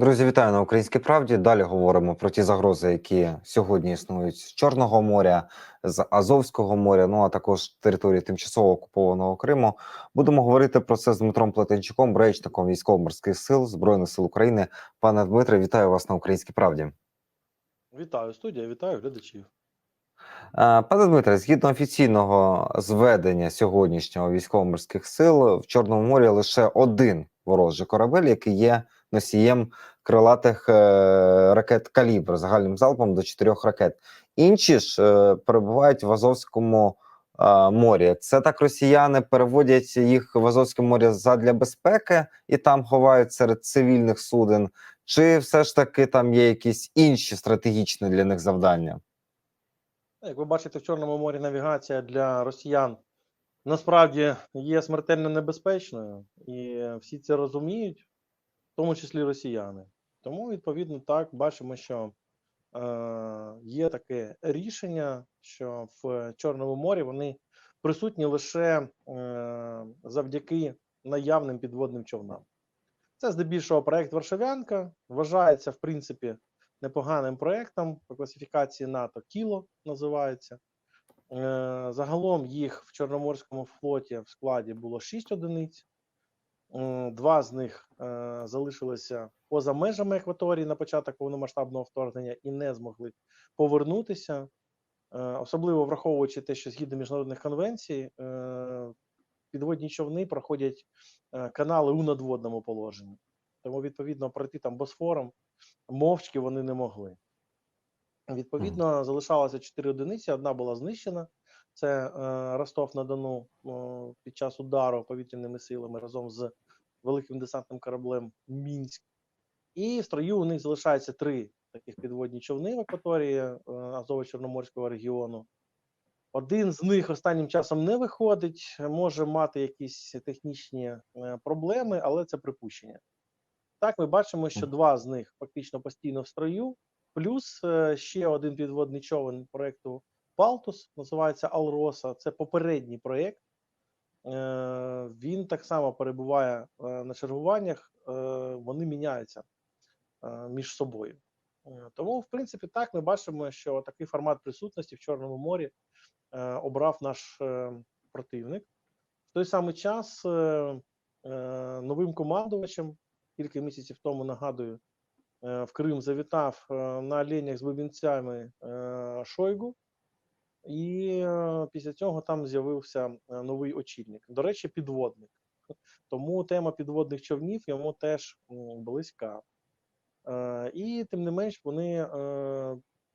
Друзі, вітаю на Українській правді. Далі говоримо про ті загрози, які сьогодні існують з Чорного моря, з Азовського моря, ну а також території тимчасово окупованого Криму. Будемо говорити про це з Дмитром Плетенчуком, речником військово-морських сил Збройних сил України. Пане Дмитре, вітаю вас на Українській правді. Вітаю студія, вітаю глядачів. Е, Пане Дмитре, згідно офіційного зведення сьогоднішнього військово-морських сил в Чорному морі лише один ворожий корабель, який є носієм крилатих е, ракет калібр загальним залпом до чотирьох ракет. Інші ж е, перебувають в Азовському е, морі. Це так росіяни переводять їх в Азовське море задля безпеки і там ховають серед цивільних суден. Чи все ж таки там є якісь інші стратегічні для них завдання? Як ви бачите, в Чорному морі навігація для росіян насправді є смертельно небезпечною, і всі це розуміють, тому числі росіяни. Тому, відповідно, так бачимо, що е, є таке рішення, що в Чорному морі вони присутні лише е, завдяки наявним підводним човнам. Це здебільшого проект Варшавянка. Вважається, в принципі, непоганим проектом по класифікації НАТО Кіло називається. Е, Загалом їх в Чорноморському флоті в складі було 6 одиниць. М, Два з них е, залишилися поза межами екваторії на початок повномасштабного вторгнення і не змогли повернутися. Е, Особливо враховуючи те, що згідно міжнародних конвенцій, е, підводні човни проходять е, канали у надводному положенні. Тому, відповідно, пройти там босфором мовчки вони не могли. Відповідно, залишалося 4 одиниці, одна була знищена. Це е, Ростов на Дону е, під час удару повітряними силами разом з великим десантним кораблем Мінськ. І в строю у них залишається три таких підводні човни в акваторії е, Азово-Чорноморського регіону. Один з них останнім часом не виходить, може мати якісь технічні е, проблеми, але це припущення. Так, ми бачимо, що два з них фактично постійно в строю, плюс ще один підводний човен проекту Палтус, називається Алроса. Це попередній проєкт. Е, Він так само перебуває е, на чергуваннях, е, вони міняються між собою. Тому, в принципі, так ми бачимо, що такий формат присутності в Чорному морі обрав наш противник. В той самий час новим командувачем кілька місяців тому нагадую, в Крим завітав на оленях з бубінцями Шойгу, і е, після цього там з'явився е, новий очільник. До речі, підводник. Тому тема підводних човнів йому теж близька. Е, І тим не менш, вони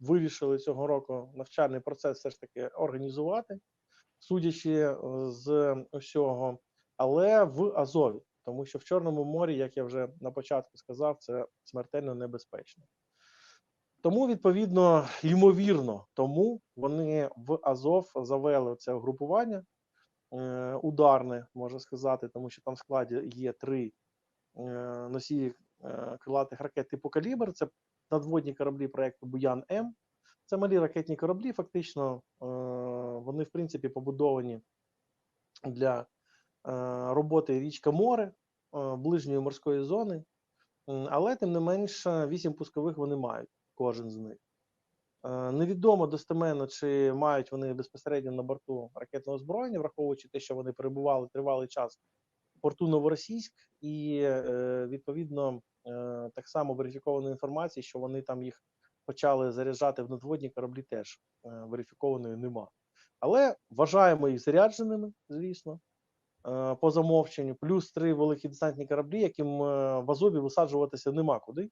вирішили цього року навчальний процес все ж таки організувати, судячи з усього, але в Азові, тому що в Чорному морі, як я вже на початку сказав, це смертельно небезпечно. Тому, відповідно, ймовірно, тому вони в Азов завели це угрупування е, ударне, можна сказати, тому що там в складі є три е, носії е, крилатих ракет типу калібр. Це надводні кораблі проекту Буян М. Це малі ракетні кораблі. Фактично, вони в принципі побудовані для роботи річка море ближньої морської зони. Але тим не менш, вісім пускових вони мають, кожен з них. Е, Невідомо достеменно, чи мають вони безпосередньо на борту ракетного озброєння, враховуючи те, що вони перебували тривалий час в порту Новоросійськ, і е, відповідно е, так само верифікована інформація, що вони там їх почали заряджати в надводні кораблі, теж верифікованої нема. Але вважаємо їх зарядженими, звісно, по замовченню, плюс три великі десантні кораблі, яким в Азові висаджуватися нема куди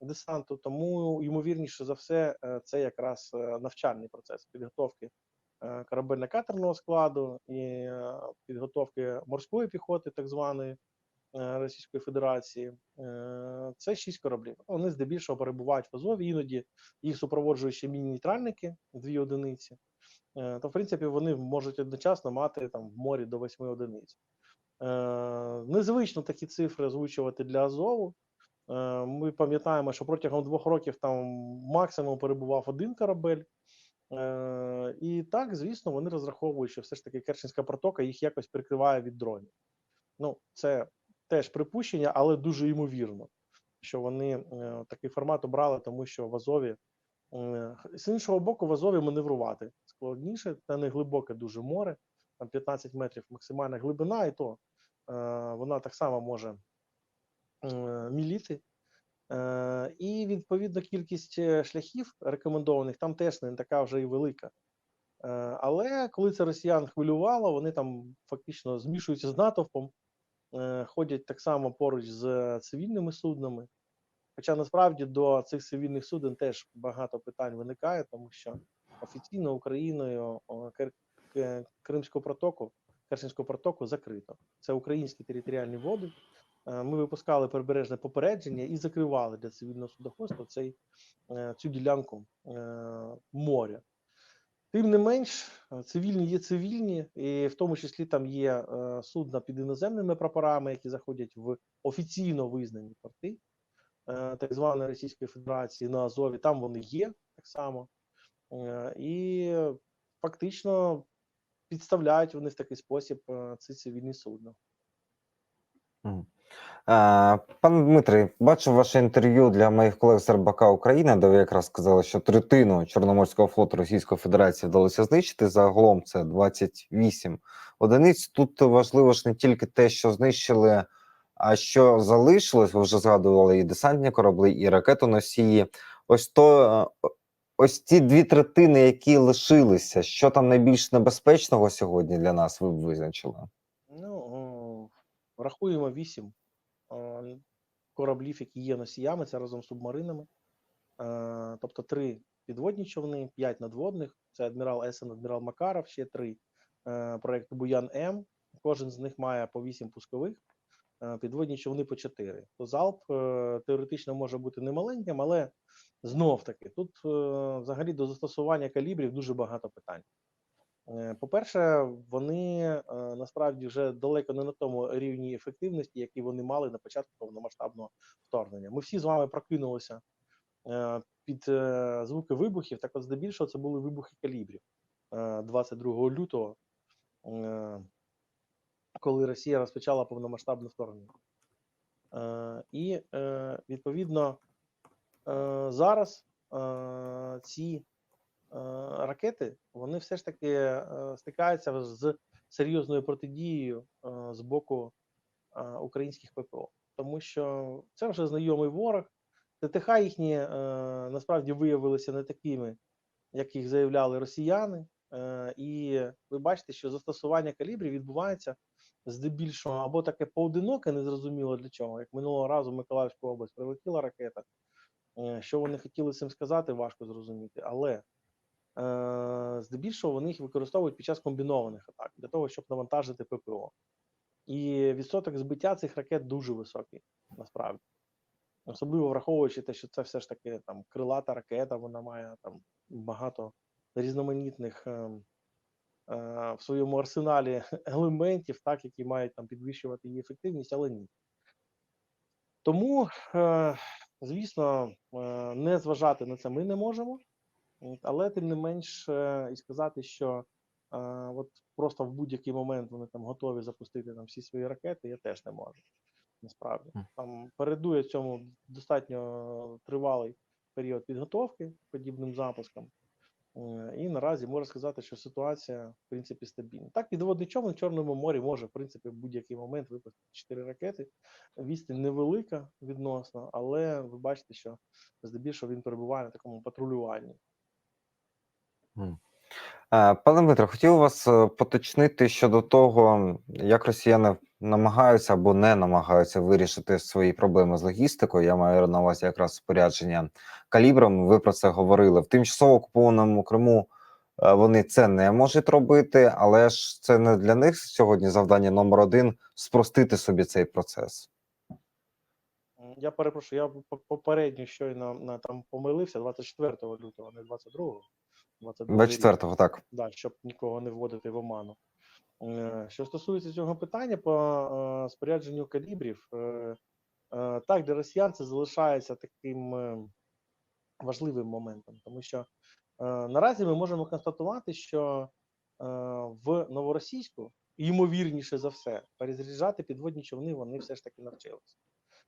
десанту. Тому, ймовірніше за все, е, це якраз е, навчальний процес підготовки е, корабельно-катерного складу і підготовки морської піхоти, так званої Російської Федерації. Це шість кораблів. Вони здебільшого перебувають в Азові, іноді їх супроводжують ще міні-нейтральники, дві одиниці. То, в принципі, вони можуть одночасно мати там в морі до восьми одиниць. Незвично такі цифри озвучувати для Азову. Е, Ми пам'ятаємо, що протягом двох років там максимум перебував один корабель. Е, І так, звісно, вони розраховують, що все ж таки Керченська протока їх якось прикриває від дронів. Ну, це теж припущення, але дуже ймовірно. що вони е, такий формат обрали, тому що в Азові з іншого боку, в Азові маневрувати складніше, це не глибоке дуже море, там 15 метрів максимальна глибина, і то вона так само може міліти. Е, І відповідно кількість е, шляхів рекомендованих там теж не така вже і велика. Е, Але коли це росіян хвилювало, вони там фактично змішуються з натовпом, е, ходять так само поруч з цивільними суднами. Хоча насправді до цих цивільних суден теж багато питань виникає, тому що офіційно Україною о, Кер- Ке- Кримську протоку, Керченську протоку закрито. Це українські територіальні води. Е, Ми випускали прибережне попередження і закривали для цивільного судоходства цей, е, цю ділянку е, моря. Тим не менш, цивільні є цивільні, і в тому числі там є судна під іноземними прапорами, які заходять в офіційно визнані порти так званої Російської Федерації на Азові. Там вони є так само. І фактично підставляють вони в такий спосіб е, ці цивільні судна. Е, Пане Дмитре, бачив ваше інтерв'ю для моїх колег з РБК України, де ви якраз сказали, що третину Чорноморського флоту Російської Федерації вдалося знищити. Загалом це 28 одиниць. Тут важливо ж не тільки те, що знищили, а що залишилось. Ви вже згадували і десантні кораблі, і ракетоносії. Ось то е, ось ці дві третини, які лишилися, що там найбільш небезпечного сьогодні для нас, ви визначили? Ну, о, рахуємо вісім е, кораблів, які є носіями, це разом з субмаринами. Е, Тобто три підводні човни, п'ять надводних. Це адмірал Есен, адмірал Макаров, ще три е, проєкту Буян М. Кожен з них має по вісім пускових, е, підводні човни по чотири. То залп е, теоретично може бути немаленьким, але знов таки тут е, взагалі до застосування калібрів дуже багато питань. Е, По-перше, вони е, насправді вже далеко не на тому рівні ефективності, який вони мали на початку повномасштабного вторгнення. Ми всі з вами прокинулися е, під е, звуки вибухів. Так от здебільшого це були вибухи калібрів е, 22 лютого, е, коли Росія розпочала повномасштабне вторгнення. Е, І е, відповідно е, зараз ці ракети вони все ж таки стикаються з серйозною протидією з боку українських ППО, тому що це вже знайомий ворог. ТТХ їхні насправді виявилися не такими, як їх заявляли росіяни. І ви бачите, що застосування калібрів відбувається здебільшого або таке поодиноке, незрозуміло для чого. Як минулого разу в Миколаївську область прилетіла ракета. Е, Що вони хотіли цим сказати, важко зрозуміти. Але е, здебільшого вони їх використовують під час комбінованих атак для того, щоб навантажити ППО. І відсоток збиття цих ракет дуже високий, насправді. Особливо враховуючи те, що це все ж таки там крилата ракета, вона має там багато різноманітних е, в своєму арсеналі елементів, так, які мають там підвищувати її ефективність, але ні. Тому, е, звісно, е, не зважати на це ми не можемо, але тим не менш е, і сказати, що от просто в будь-який момент вони там готові запустити там всі свої ракети, я теж не можу. Насправді там передує цьому достатньо тривалий період підготовки подібним запускам. Е, І наразі можна сказати, що ситуація в принципі стабільна. Так, підводний човен в Чорному морі може в принципі в будь-який момент випустити 4 ракети. Відстань невелика відносно, але ви бачите, що здебільшого він перебуває на такому патрулюванні. Пане Дмитро, хотів вас е, поточнити щодо того, як росіяни намагаються або не намагаються вирішити свої проблеми з логістикою. Я маю на увазі якраз спорядження калібром. Ви про це говорили в тимчасово окупованому Криму. е, Вони це не можуть робити, але ж це не для них сьогодні завдання номер один спростити собі цей процес. Я перепрошую, я попередньо щойно там помилився 24 лютого, а не 22-го. 22 рік. 24-го, так. да, щоб нікого не вводити в оману. Е, Що стосується цього питання по е, спорядженню калібрів, е, так, для росіян це залишається таким важливим моментом, тому що наразі ми можемо констатувати, що в новоросійську, ймовірніше за все, перезаряджати підводні човни вони все ж таки навчилися.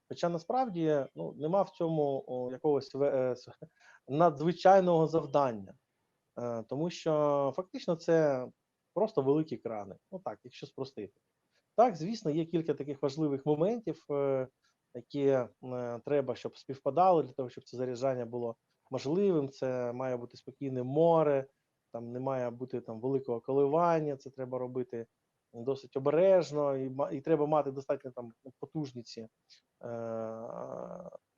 Хоча насправді ну, нема в цьому якогось надзвичайного завдання, тому що фактично це просто великі крани. Ну так, якщо спростити. Так, звісно, є кілька таких важливих моментів, е, які е, треба, щоб співпадали для того, щоб це заряджання було можливим. Це має бути спокійне море, там не має бути там великого коливання. Це треба робити досить обережно, і, і треба мати достатньо там потужні ці е,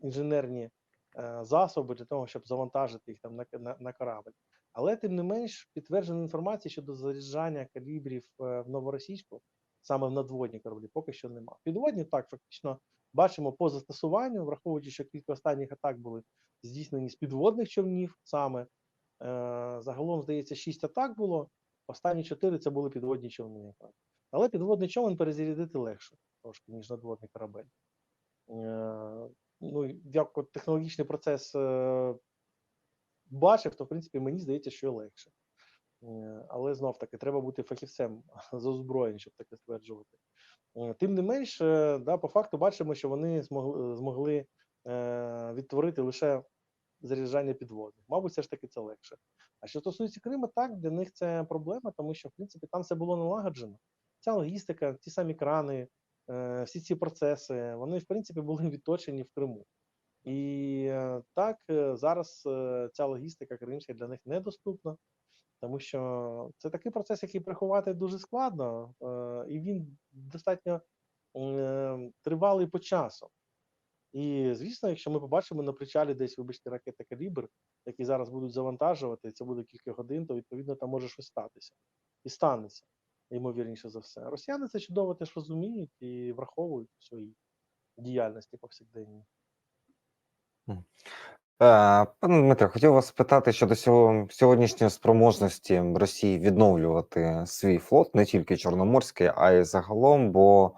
інженерні е, засоби для того, щоб завантажити їх там на, на, на корабль. Але тим не менш підтвердженої інформації щодо заряджання калібрів е, в новоросійську, саме в надводні кораблі, поки що немає. Підводні так фактично бачимо по застосуванню, враховуючи, що кілька останніх атак були здійснені з підводних човнів саме. Е, загалом, здається, шість атак було. Останні чотири це були підводні човни. Але підводний човен перезарядити легше трошки, ніж надводний корабель. Е, ну, як технологічний процес е, бачив, то в принципі мені здається, що легше. Е, Але знов таки треба бути фахівцем з озброєнь, щоб таке стверджувати. Е, Тим не менш, е, да, по факту бачимо, що вони змогли, змогли відтворити лише заряджання підводних. Мабуть, все ж таки це легше. А що стосується Криму, так для них це проблема, тому що в принципі там все було налагоджено. Ця логістика, ті самі крани, всі ці процеси, вони в принципі були відточені в Криму. І е, так е, зараз е, ця логістика кримська для них недоступна, тому що це такий процес, який приховати дуже складно, і він достатньо тривалий по часу. І звісно, якщо ми побачимо на причалі десь, вибачте, ракети калібр, які зараз будуть завантажувати, і це буде кілька годин, то відповідно там може щось статися. І станеться, ймовірніше за все. Росіяни це чудово теж розуміють і враховують в своїй діяльності повсякденній. Е, Пане Дмитре, хотів вас спитати щодо сього- сьогоднішньої спроможності Росії відновлювати свій флот, не тільки Чорноморський, а й загалом, бо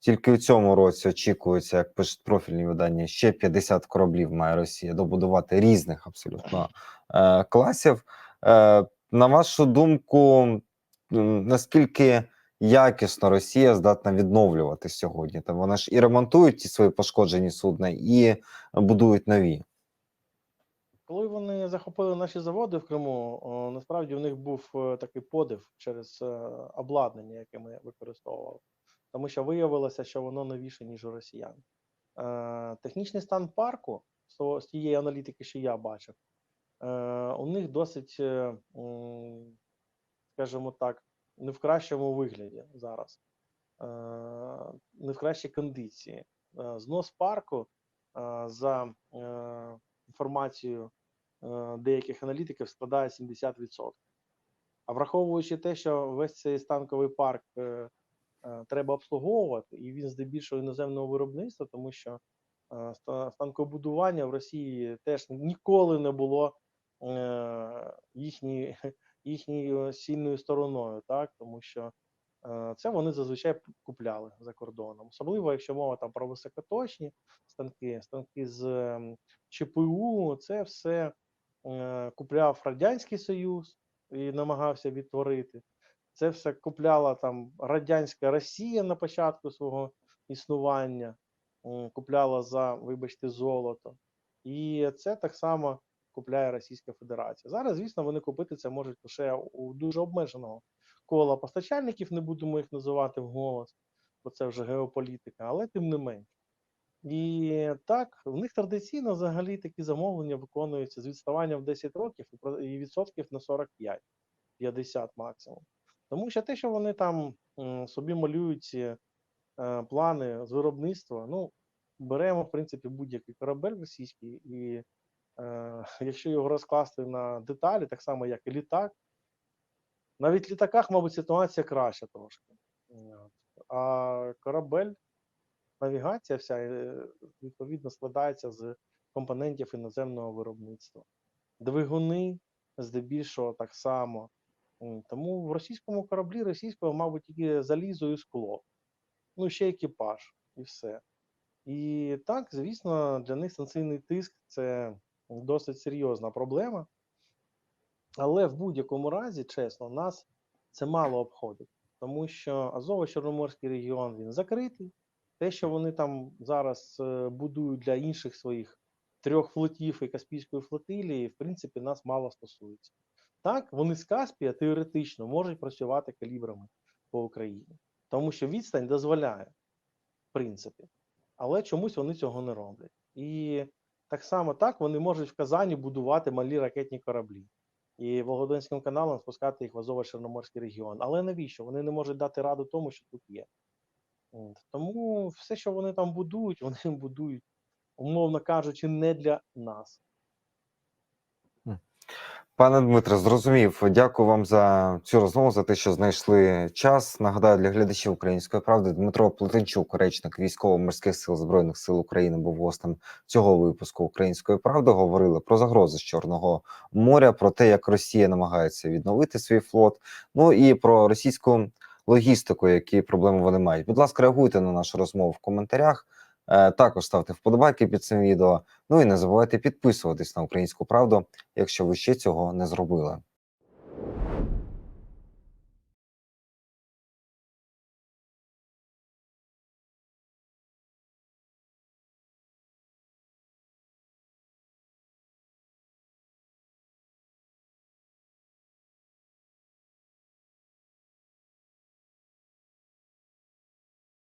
тільки у цьому році очікується, як пишуть профільні видання, ще 50 кораблів має Росія добудувати різних абсолютно е, класів. Е, на вашу думку, наскільки якісно Росія здатна відновлювати сьогодні? Та вона ж і ремонтують ті свої пошкоджені судна, і будують нові. Коли вони захопили наші заводи в Криму, о, насправді у них був е, такий подив через е, обладнання, яке ми використовували, тому що виявилося, що воно новіше, ніж у росіян. Е, Технічний стан парку, з тієї аналітики, що я бачив, е, у них досить, е, скажімо так, не в кращому вигляді зараз, Е, не в кращій кондиції. Е, Знос парку е, за інформацією деяких аналітиків складає 70%. А враховуючи те, що весь цей станковий парк треба обслуговувати, і він здебільшого іноземного виробництва, тому що станкобудування в Росії теж ніколи не було їхні, їхньою сильною стороною, так тому що е, це вони зазвичай купляли за кордоном, особливо якщо мова там про високоточні станки, станки з ЧПУ, це все е, купляв Радянський Союз і намагався відтворити. Це все купляла там радянська Росія на початку свого існування, купляла за, вибачте, золото. І це так само купляє Російська Федерація. Зараз, звісно, вони купити це можуть лише у дуже обмеженого кола постачальників, не будемо їх називати вголос, бо це вже геополітика, але тим не менш. І так, в них традиційно взагалі такі замовлення виконуються з відставанням в 10 років і відсотків на 45, 50 максимум. Тому що те, що вони там собі малюють е, плани з виробництва, ну, беремо, в принципі, будь-який корабель російський, і якщо його розкласти на деталі, так само, як і літак, навіть в літаках, мабуть, ситуація краща трошки. А корабель навігація вся е, відповідно складається з компонентів іноземного виробництва. Двигуни здебільшого так само. Тому в російському кораблі російського, мабуть, тільки залізо і скло. Ну, ще екіпаж, і все. І так, звісно, для них санкційний тиск це досить серйозна проблема. Але в будь-якому разі, чесно, нас це мало обходить, тому що Азово-Чорноморський регіон він закритий, Те, що вони там зараз е, будують для інших своїх трьох флотів і Каспійської флотилії, в принципі, нас мало стосується. Так, вони з Каспія теоретично можуть працювати калібрами по Україні, тому що відстань дозволяє, в принципі, але чомусь вони цього не роблять. І так само так вони можуть в Казані будувати малі ракетні кораблі і Волгодонським каналом спускати їх в Азово-Чорноморський регіон. Але навіщо? Вони не можуть дати раду тому, що тут є. От. Тому все, що вони там будують, вони будують, умовно кажучи, не для нас. Пане Дмитре, зрозумів. Дякую вам за цю розмову, за те, що знайшли час. Нагадаю для глядачів української правди. Дмитро Плетенчук, речник військово-морських сил збройних сил України, був гостем цього випуску української правди. Говорили про загрози з Чорного моря, про те, як Росія намагається відновити свій флот. Ну і про російську логістику, які проблеми вони мають. Будь ласка, реагуйте на нашу розмову в коментарях. Е, Також ставте вподобайки під цим відео. Ну і не забувайте підписуватись на українську правду, якщо ви ще цього не зробили.